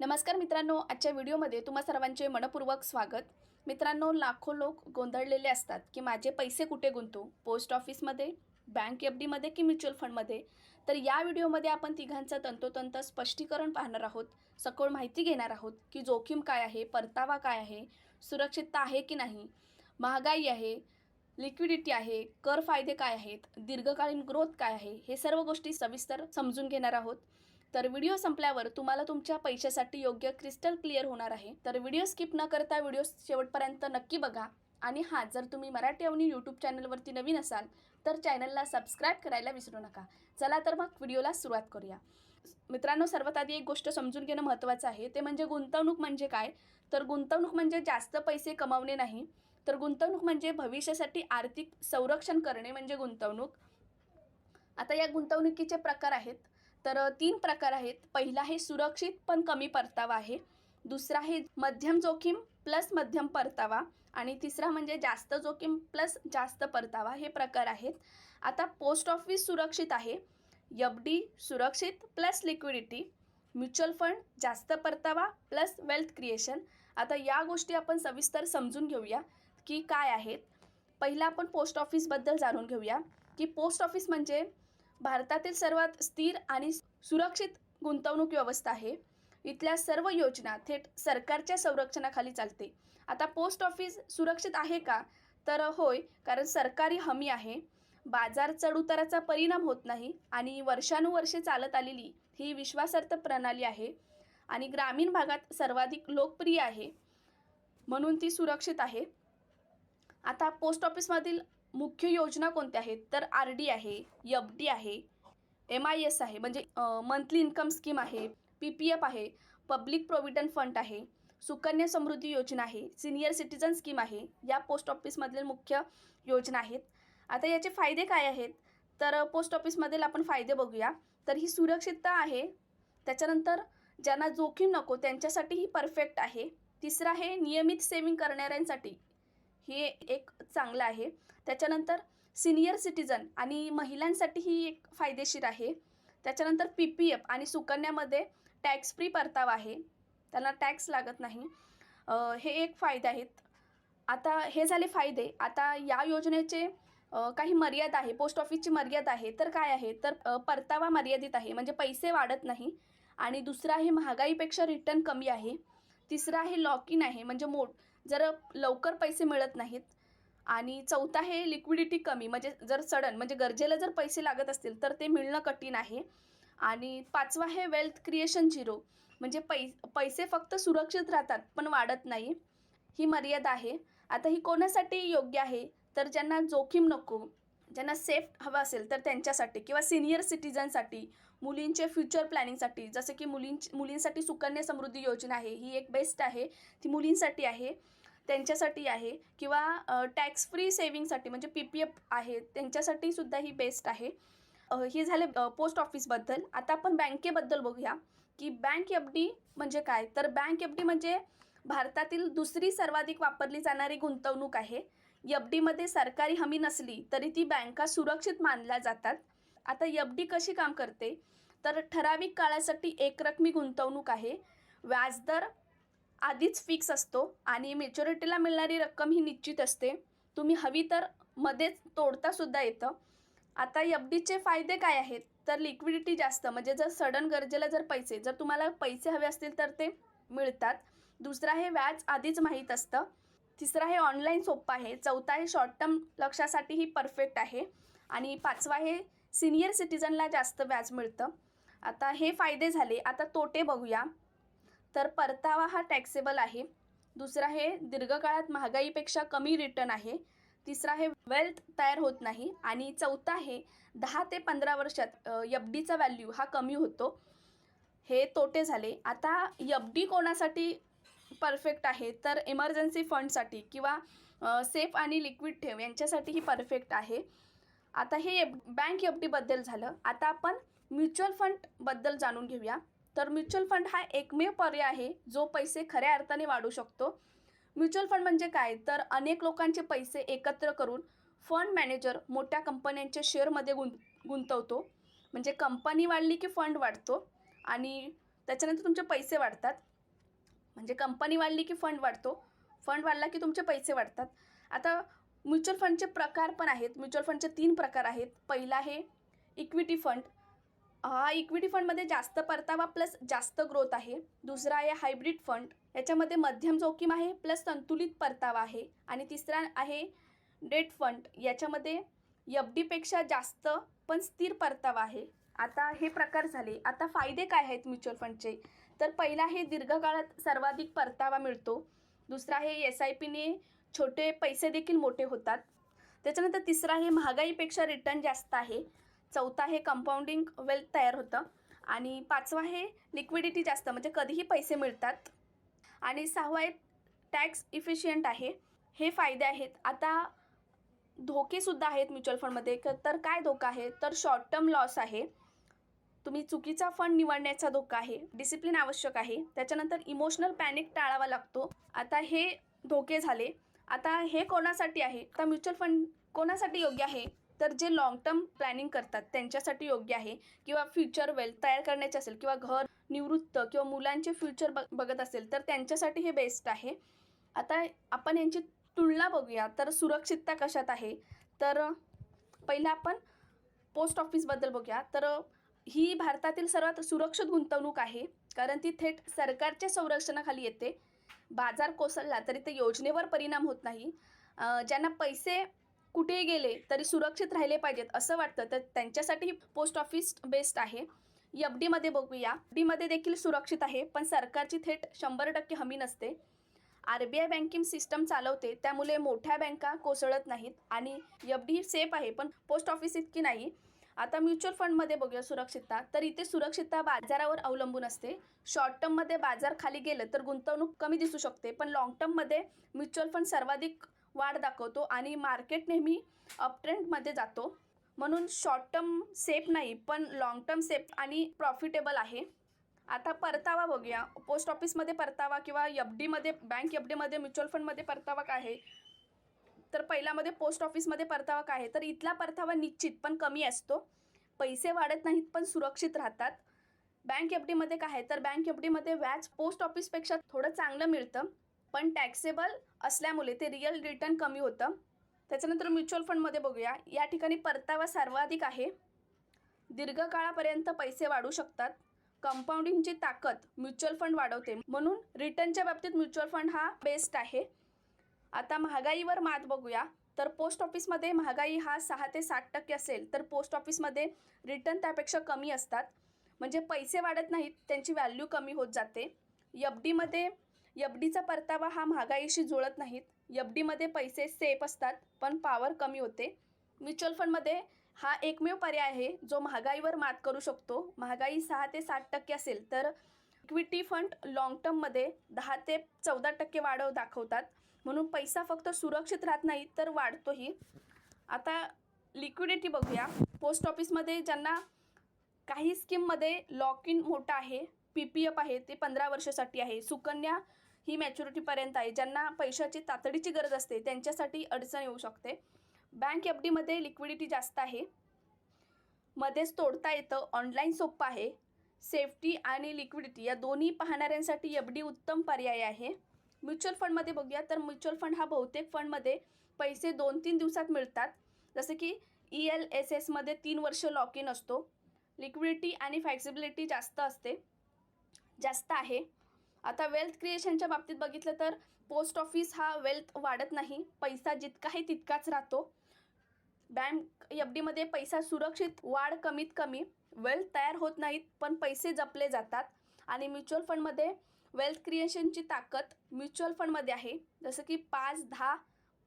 नमस्कार मित्रांनो आजच्या व्हिडिओमध्ये तुम्हा सर्वांचे मनपूर्वक स्वागत. मित्रांनो लाखो लोक गोंधळलेले असतात की माझे पैसे कुठे गुंतू? पोस्ट ऑफिसमध्ये बँक एफ डीमध्ये की म्युच्युअल फंडमध्ये? तर या व्हिडिओमध्ये आपण तिघांचं तंतोतंत स्पष्टीकरण पाहणार आहोत सखोल माहिती घेणार आहोत की जोखीम काय आहे परतावा काय आहे सुरक्षितता आहे की नाही महागाई आहे लिक्विडिटी आहे कर फायदे काय आहेत दीर्घकालीन ग्रोथ काय आहे हे सर्व गोष्टी सविस्तर समजून घेणार आहोत. तर व्हिडिओ संपल्यावर तुम्हाला तुमच्या पैशासाठी योग्य क्रिस्टल क्लिअर होणार आहे. तर व्हिडिओ स्किप न करता व्हिडिओ शेवटपर्यंत नक्की बघा. आणि हां जर तुम्ही मराठी अवनी यूट्यूब चॅनलवरती नवीन असाल तर चॅनलला सबस्क्राईब करायला विसरू नका. चला तर मग व्हिडिओला सुरुवात करूया. मित्रांनो सर्वात आधी एक गोष्ट समजून घेणं महत्त्वाचं आहे. ते म्हणजे गुंतवणूक म्हणजे काय? तर गुंतवणूक म्हणजे जास्त पैसे कमावणे नाही. तर गुंतवणूक म्हणजे भविष्यासाठी आर्थिक संरक्षण करणे म्हणजे गुंतवणूक. आता या गुंतवणुकीचे प्रकार आहेत. तर तीन प्रकार आहेत. पहिला आहे सुरक्षित पण कमी परतावा आहे. दुसरा आहे मध्यम जोखीम प्लस मध्यम परतावा. आणि तिसरा म्हणजे जास्त जोखीम प्लस जास्त परतावा हे प्रकार आहेत. आता पोस्ट ऑफिस सुरक्षित आहे. एफ डी सुरक्षित प्लस लिक्विडिटी. म्युच्युअल फंड जास्त परतावा प्लस वेल्थ क्रिएशन. आता या गोष्टी आपण सविस्तर समजून घेऊया की काय आहेत. पहिला आपण पोस्ट ऑफिसबद्दल जाणून घेऊया की पोस्ट ऑफिस म्हणजे भारतातील सर्वात स्थिर आणि सुरक्षित गुंतवणूक व्यवस्था आहे. इथल्या सर्व योजना थेट सरकारच्या संरक्षणाखाली चालते. आता पोस्ट ऑफिस सुरक्षित आहे का? तर होय कारण सरकारी हमी आहे. बाजार चढउताराचा परिणाम होत नाही आणि वर्षानुवर्षे चालत आलेली ही विश्वासार्थ प्रणाली आहे आणि ग्रामीण भागात सर्वाधिक लोकप्रिय आहे. म्हणून ती सुरक्षित आहे. आता पोस्ट ऑफिसमधील मुख्य योजना कोणत्या आहेत? तर आर डी आहे एफ डी आहे एम आय एस आहे म्हणजे मंथली इन्कम स्कीम आहे पी पी एफ आहे पब्लिक प्रोव्हिडंट फंड आहे सुकन्या समृद्धी योजना आहे सिनियर सिटीजन स्कीम आहे या पोस्ट ऑफिसमधील मुख्य योजना आहेत. आता याचे फायदे काय आहेत? तर पोस्ट ऑफिसमधील आपण फायदे बघूया. तर ही सुरक्षितता आहे. त्याच्यानंतर ज्यांना जोखीम नको त्यांच्यासाठी ही परफेक्ट आहे. तिसरं आहे नियमित सेविंग करणाऱ्यांसाठी. हे एक चांगलं आहे. त्याच्यानंतर सिनियर सिटीजन आणि महिलांसाठी ही एक फायदेशीर आहे. त्याच्यानंतर पी पी एफ आणि सुकन्यामध्ये टॅक्स फ्री परतावा आहे. त्यांना टॅक्स लागत नाही. हे एक फायदे आहेत. आता हे झाले फायदे. आता या योजनेचे काही मर्यादा आहे. पोस्ट ऑफिसची मर्यादा आहे. तर काय आहे? तर परतावा मर्यादित आहे. म्हणजे पैसे वाढत नाही. आणि दुसरं आहे महागाईपेक्षा रिटर्न कमी आहे. तिसरं आहे लॉक इन आहे. म्हणजे मोठ जर लवकर पैसे मिळत नाहीत आणि चौथा आहे लिक्विडिटी कमी म्हणजे जर सडन म्हणजे गरजेला जर पैसे लागत असतील तर ते मिळणं कठीण आहे. आणि पाचवा आहे वेल्थ क्रिएशन झिरो म्हणजे पै पैसे फक्त सुरक्षित राहतात पण वाढत नाही. ही मर्यादा आहे. आता ही कोणासाठी योग्य आहे? तर ज्यांना जोखीम नको ज्यांना सेफ हवं असेल तर त्यांच्यासाठी किंवा सिनियर सिटीजनसाठी मुलींचे फ्युचर प्लॅनिंगसाठी जसं की मुलींची मुलींसाठी सुकन्या समृद्धी योजना आहे ही एक बेस्ट आहे ती मुलींसाठी आहे. त्यांच्यासाठी आहे किंवा टॅक्स फ्री सेविंगसाठी म्हणजे पी पी एफ आहे त्यांच्यासाठी सुद्धा ही बेस्ट आहे. हे झाले पोस्ट ऑफिसबद्दल आता आपण बँकेबद्दल बघूया की बँक एफ डी म्हणजे काय? तर बँक एफ डी म्हणजे भारतातील दुसरी सर्वाधिक वापरली जाणारी गुंतवणूक आहे. एफ डीमध्ये सरकारी हमी नसली तरी ती बँका सुरक्षित मानल्या जातात. आता एफ डी कशी काम करते? तर ठराविक काळासाठी एकरकमी गुंतवणूक आहे. व्याजदर आधीच फिक्स असतो आणि मेच्युरिटीला मिळणारी रक्कम ही निश्चित असते. तुम्ही हवी तर मध्येच तोडतासुद्धा येतं. आता एफ डीचे फायदे काय आहेत? तर लिक्विडिटी जास्त म्हणजे जर सडन गरजेला जर पैसे जर तुम्हाला पैसे हवे असतील तर ते मिळतात. दुसरं आहे व्याज आधीच माहीत असतं. तिसरं आहे ऑनलाईन सोपं आहे. चौथा आहे शॉर्ट टर्म लक्षासाठी ही परफेक्ट आहे. आणि पाचवा आहे सिनियर सिटीजनला जास्त व्याज मिळतं. आता हे फायदे झाले. आता तोटे बघूया. तर परतावा हा टॅक्सेबल आहे. दुसरा आहे दीर्घकाळात महागाईपेक्षा कमी रिटर्न आहे. तिसरा आहे वेल्थ तयार होत नाही. आणि चौथा आहे दहा ते पंधरा वर्षात एफ डीचा व्हॅल्यू हा कमी होतो. हे तोटे झाले. आता एफ डी कोणासाठी परफेक्ट आहे? तर इमर्जन्सी फंडसाठी किंवा सेफ आणि लिक्विड ठेव यांच्यासाठी ही परफेक्ट आहे. आता हे एफ बँक एफ डीबद्दल झालं. आता आपण म्युच्युअल फंडबद्दल जाणून घेऊया. तर म्युच्युअल फंड हा एकमेव पर्याय आहे जो पैसे खऱ्या अर्थाने वाढू शकतो. म्युच्युअल फंड म्हणजे काय? तर अनेक लोकांचे पैसे एकत्र करून फंड मॅनेजर मोठ्या कंपन्यांच्या शेअरमध्ये गुंत गुंतवतो. म्हणजे कंपनी वाढली की फंड वाढतो आणि त्याच्यानंतर तुमचे पैसे वाढतात. म्हणजे कंपनी वाढली की फंड वाढतो. फंड वाढला की तुमचे पैसे वाढतात. आता म्युच्युअल फंडचे प्रकार पण आहेत. म्युच्युअल फंडचे तीन प्रकार आहेत. पहिला आहे इक्विटी फंड. हा इक्विटी फंडमध्ये जास्त परतावा प्लस जास्त ग्रोथ आहे. दुसरा आहे हायब्रिड फंड याच्यामध्ये मध्यम जोखीम आहे प्लस संतुलित परतावा आहे. आणि तिसरा आहे डेट फंड याच्यामध्ये एफ डीपेक्षा जास्त पण स्थिर परतावा आहे. आता हे प्रकार झाले. आता फायदे काय आहेत म्युच्युअल फंडचे तर पहिला हे दीर्घकाळात सर्वाधिक परतावा मिळतो. दुसरा हे एस आय पीने छोटे पैसे देखील मोठे होतात. त्याच्यानंतर तिसरा हे महागाईपेक्षा रिटर्न जास्त आहे. चौथा आहे कंपाऊंडिंग वेल्थ तयार होतं. आणि पाचवा आहे लिक्विडिटी जास्त म्हणजे कधीही पैसे मिळतात. आणि सहावा आहे टॅक्स इफिशियंट आहे. हे फायदे आहेत. आता धोकेसुद्धा आहेत म्युच्युअल फंडमध्ये तर काय धोका आहे? तर शॉर्ट टर्म लॉस आहे. तुम्ही चुकीचा फंड निवडण्याचा धोका आहे. डिसिप्लिन आवश्यक आहे. त्याच्यानंतर इमोशनल पॅनिक टाळावा लागतो. आता हे धोके झाले. आता हे कोणासाठी आहे? आता म्युच्युअल फंड कोणासाठी योग्य आहे? तर जे लाँग टर्म प्लॅनिंग करतात त्यांच्यासाठी योग्य आहे? किंवा फ्युचर वेल्थ तयार करण्याचे असेल किंवा घर निवृत्त किंवा मुलांचे फ्युचर बघ बघत असेल तर त्यांच्यासाठी हे बेस्ट आहे. आता आपण यांची तुलना बघूया. तर सुरक्षितता कशात आहे? तर पहिलं आपण पोस्ट ऑफिसबद्दल बघूया. तर ही भारतातील सर्वात सुरक्षित गुंतवणूक आहे. कारण ती थेट सरकारच्या संरक्षणाखाली येते. बाजार कोसळला तरी ते योजनेवर परिणाम होत नाही. ज्यांना पैसे कुठेही गेले तरी सुरक्षित राहिले पाहिजेत असं वाटतं. तर त्यांच्यासाठी पोस्ट ऑफिस बेस्ट आहे. एफ डीमध्ये बघूया. डीमध्ये देखील सुरक्षित आहे पण सरकारची थेट शंभर टक्के हमी नसते. R B I banking system चालवते त्यामुळे मोठ्या बँका कोसळत नाहीत आणि एफ डी सेफ आहे पण पोस्ट ऑफिस इतकी नाही. आता म्युच्युअल फंडमध्ये बघूया सुरक्षितता. तर इथे सुरक्षितता बाजारावर अवलंबून असते. शॉर्ट टर्ममध्ये बाजार खाली गेलं तर गुंतवणूक कमी दिसू शकते पण लाँग टर्ममध्ये म्युच्युअल फंड सर्वाधिक वाढ दाखवतो आणि मार्केट नेहमी अपट्रेंडमध्ये जातो. म्हणून शॉर्ट टर्म सेफ नाही पण लाँग टर्म सेफ आणि प्रॉफिटेबल आहे. आता परतावा बघूया. पोस्ट ऑफिसमध्ये परतावा किंवा एफ डीमध्ये बँक एफ डीमध्ये म्युच्युअल फंडमध्ये परतावा काय आहे? तर पहिल्यामध्ये पोस्ट ऑफिसमध्ये परतावा काय आहे? तर इथला परतावा निश्चित पण कमी असतो. पैसे वाढत नाहीत पण सुरक्षित राहतात. बँक एफ डीमध्ये काय आहे? तर बँक एफ डीमध्ये व्याज पोस्ट ऑफिसपेक्षा थोडं चांगलं मिळतं. पण टॅक्सेबल असल्यामुळे ते रिअल रिटर्न कमी होतं. त्याच्यानंतर म्युच्युअल फंडमध्ये बघूया. या ठिकाणी परतावा सर्वाधिक आहे. दीर्घकाळापर्यंत पैसे वाढू शकतात. कंपाऊंडिंगची ताकद म्युच्युअल फंड वाढवते. म्हणून रिटर्नच्या बाबतीत म्युच्युअल फंड हा बेस्ट आहे. आता महागाईवर मात बघूया. तर पोस्ट ऑफिसमध्ये महागाई हा सहा ते साठ टक्के असेल तर पोस्ट ऑफिसमध्ये रिटर्न त्यापेक्षा कमी असतात. म्हणजे पैसे वाढत नाहीत त्यांची व्हॅल्यू कमी होत जाते. एफ डीमध्ये एफ डीचा परतावा हा महागाईशी जुळत नाहीत. एफ डीमध्ये पैसे सेफ असतात पण पॉवर कमी होते. म्युच्युअल फंडमध्ये हा एकमेव पर्याय आहे जो महागाईवर मात करू शकतो. महागाई सहा ते सात टक्के असेल तर इक्विटी फंड लाँग टर्ममध्ये दहा ते चौदा टक्के वाढव दाखवतात. म्हणून पैसा फक्त सुरक्षित राहत नाही तर वाढतोही. आता लिक्विडिटी बघूया. पोस्ट ऑफिसमध्ये ज्यांना काही स्कीममध्ये लॉक इन मोठा आहे पी पी एफ आहे ते पंधरा वर्षासाठी आहे. सुकन्या ही मॅच्युरिटीपर्यंत आहे. ज्यांना पैशाची तातडीची गरज असते त्यांच्यासाठी अडचण येऊ शकते. बँक एफ डीमध्ये लिक्विडिटी जास्त आहे. मध्येच तोडता येतं. ऑनलाईन सोपं आहे. सेफ्टी आणि लिक्विडिटी या दोन्ही पाहणाऱ्यांसाठी एफ डी उत्तम पर्याय आहे. म्युच्युअल फंडमध्ये बघूया तर म्युच्युअल फंड हा बहुतेक फंडमध्ये पैसे दोन तीन दिवसात मिळतात. जसे की ई एल एस एसमध्ये तीन वर्ष लॉक इन असतो. लिक्विडिटी आणि फ्लेक्सिबिलिटी जास्त असते. जास्त आहे. आता वेल्थ क्रिएशनच्या बाबतीत बघितलं तर पोस्ट ऑफिस हा वेल्थ वाढत नाही. पैसा जितका आहे तितकाच राहतो. बँक एफ डीमध्ये पैसा सुरक्षित वाढ कमीत कमी. वेल्थ तयार होत नाहीत पण पैसे जपले जातात. आणि म्युच्युअल फंडमध्ये वेल्थ क्रिएशनची ताकद म्युच्युअल फंडमध्ये आहे. जसं की पाच दहा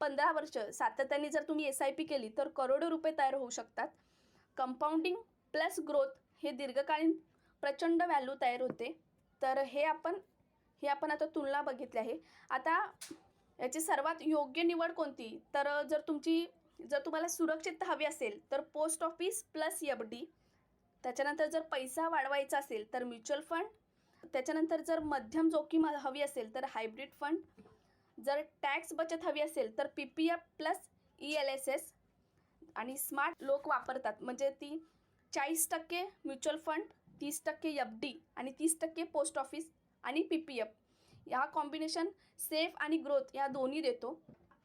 पंधरा वर्ष सातत्याने जर तुम्ही एस आय पी केली तर करोडो रुपये तयार होऊ शकतात. कंपाऊंडिंग प्लस ग्रोथ हे दीर्घकालीन प्रचंड व्हॅल्यू तयार होते. तर हे आपण हे आपण आता तुलना बघितली आहे. आता याची सर्वात योग्य निवड कोणती? तर जर तुमची जर तुम्हाला सुरक्षितता हवी असेल तर post office plus F D. त्याच्यानंतर जर पैसा वाढवायचा असेल तर म्युच्युअल फंड. त्याच्यानंतर जर मध्यम जोखीम हवी असेल तर हायब्रिड फंड. जर टॅक्स बचत हवी असेल तर P P F plus E L S S. आणि स्मार्ट लोक वापरतात म्हणजे ती चाळीस टक्के म्युच्युअल फंड तीस टक्के एफ डी आणि तीस टक्के पोस्ट ऑफिस आणि पी पी एफ ह्या कॉम्बिनेशन सेफ आणि ग्रोथ या दोन्ही देतो.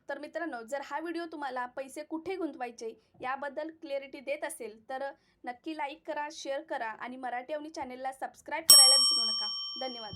तर मित्रांनो जर हा व्हिडिओ तुम्हाला पैसे कुठे गुंतवायचे याबद्दल क्लिअरिटी देत असेल तर नक्की लाईक करा शेअर करा आणि मराठी अवनी चॅनेलला सबस्क्राईब करायला विसरू नका. धन्यवाद.